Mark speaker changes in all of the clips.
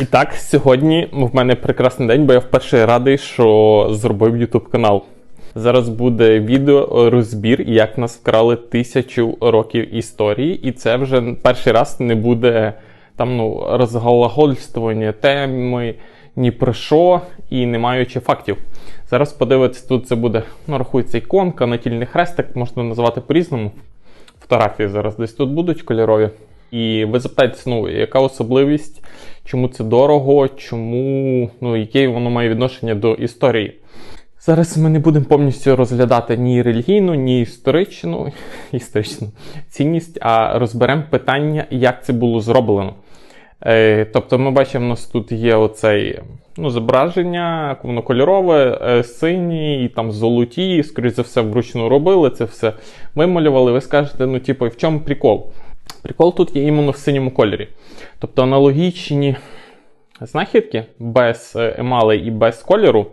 Speaker 1: І так, сьогодні в мене прекрасний день, бо я вперше радий, що зробив YouTube канал. Зараз буде відео розбір, як нас вкрали тисячу років історії, і це вже перший раз не буде там ну розгалагольствування теми ні про що і не маючи фактів. Зараз подивитися, тут це буде ну, рахується іконка, натільний хрестик, можна назвати по-різному. Фотографії зараз десь тут будуть кольорові. І ви запитаєтесь, ну, яка особливість, чому це дорого, чому, ну, яке воно має відношення до історії. Зараз ми не будемо повністю розглядати ні релігійну, ні історичну, історичну цінність, а розберемо питання, як це було зроблено. Е, тобто ми бачимо, у нас тут є оцей ну, зображення, воно кольорове, е, сині, і там золоті, скоріш за все, вручну робили це все вималювали. Ви скажете, ну, типу, в чому прикол? Прикол тут є іменно в синьому кольорі. Тобто аналогічні знахідки без е, емалей і без кольору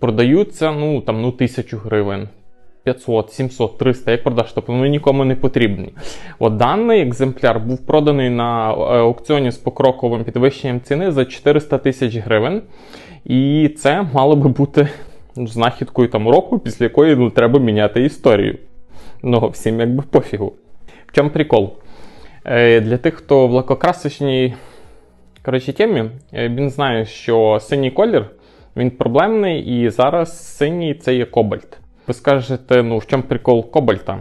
Speaker 1: продаються ну, там, ну, тисячу гривень. 500, 700, 300, як продаж, тобто вони нікому не потрібні. От даний екземпляр був проданий на е, аукціоні з покроковим підвищенням ціни за 400 тисяч гривень. І це мало би бути знахідкою там року, після якої ну, треба міняти історію. Ну, всім якби пофігу. В чому прикол? Е, Для тих, хто в лакокрасочній коротше, темі, е, він знає, що синій колір він проблемний, і зараз синій це є кобальт. Ви скажете, ну в чому прикол кобальта?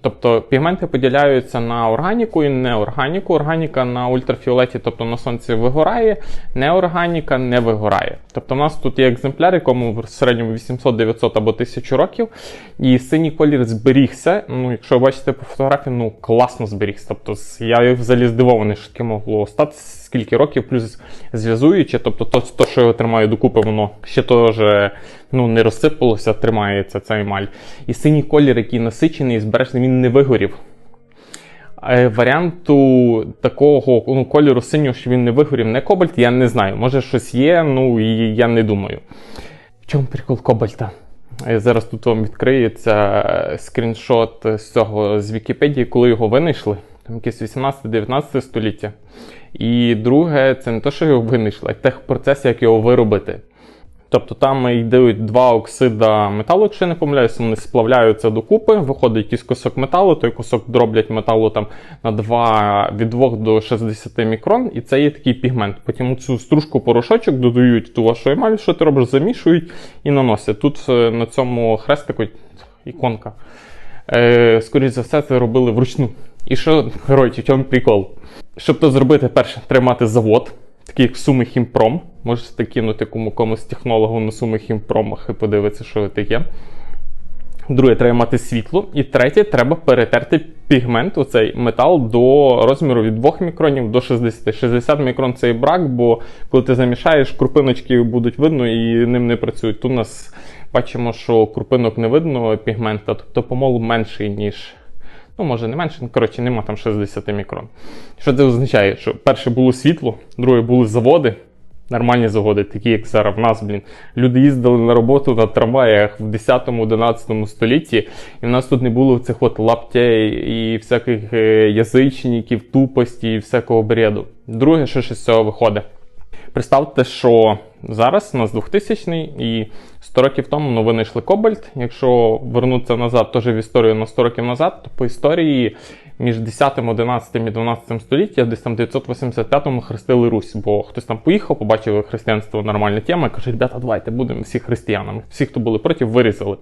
Speaker 1: Тобто пігменти поділяються на органіку і неорганіку. Органіка на ультрафіолеті, тобто на сонці вигорає, неорганіка не вигорає. Тобто, у нас тут є екземпляр, якому в середньому 800, 900 або 1000 років, і синій колір зберігся. Ну, якщо ви бачите по фотографії, ну класно зберігся. Тобто, я взагалі здивований, що таке могло статися скільки років, плюс зв'язуючи, тобто то, то, що я тримаю докупи, воно ще теж ну, не розсипалося, тримається ця емаль. І синій колір, який насичений, і збережений, він не вигорів. Е, Варіанту такого ну, кольору синього, що він не вигорів, не кобальт, я не знаю. Може щось є, ну і я не думаю. В чому прикол кобальта? Е, Зараз тут вам відкриється е, скріншот з цього з Вікіпедії, коли його винайшли. Там якесь 18-19 століття. І друге, це не те, що його винайшли, а техпроцес, як його виробити. Тобто там йдуть два оксида металу, якщо я не помиляюся, вони сплавляються докупи, виходить якийсь кусок металу, той кусок дроблять металу там на 2, від 2 до 60 мікрон, і це є такий пігмент. Потім цю стружку порошочок додають ту вашу емаль, що ти робиш, замішують і наносять. Тут е, на цьому хрестику іконка. Е, скоріше за все, це робили вручну. І що, коротше, в чому прикол? Щоб то зробити, перше, тримати завод, такий як Суми Хімпром. Можете кинути кому комусь технологу на Суми Хімпромах і подивитися, що це таке. Друге, треба мати світло. І третє, треба перетерти пігмент, оцей метал до розміру від 2 мікронів до 60. 60 мікрон це і брак, бо коли ти замішаєш, крупиночки будуть видно і ним не працюють. Тут у нас бачимо, що крупинок не видно пігмента, тобто помол менший, ніж. Ну, може не менше, ну, коротше, нема там 60 мікрон. Що це означає? Що перше було світло, друге були заводи, нормальні заводи, такі як зараз в нас, блін. Люди їздили на роботу на трамваях в 10-11 столітті, і в нас тут не було цих от лаптей і всяких е, язичників, тупості і всякого бреду. Друге, що ще з цього виходить. Представте, що зараз у нас 2000 і 100 років тому ну, винайшли кобальт. Якщо вернутися назад, теж в історію на 100 років назад, то по історії між 10, 11 і 12 століття, десь там 985-му хрестили Русь, бо хтось там поїхав, побачив християнство нормальна тема, і каже, ребята, давайте будемо всі християнами. Всі, хто були проти, вирізали.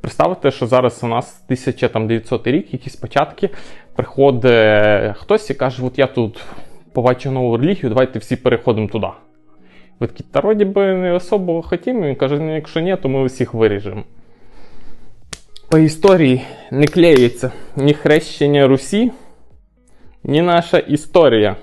Speaker 1: Представте, що зараз у нас 1900 рік, якісь початки, приходить хтось і каже, от я тут побачив нову релігію, давайте всі переходимо туди. Ви такі, та вроді би не особо хотімо. Він каже, ну якщо ні, то ми всіх виріжемо. По історії не клеїться ні хрещення Русі, ні наша історія.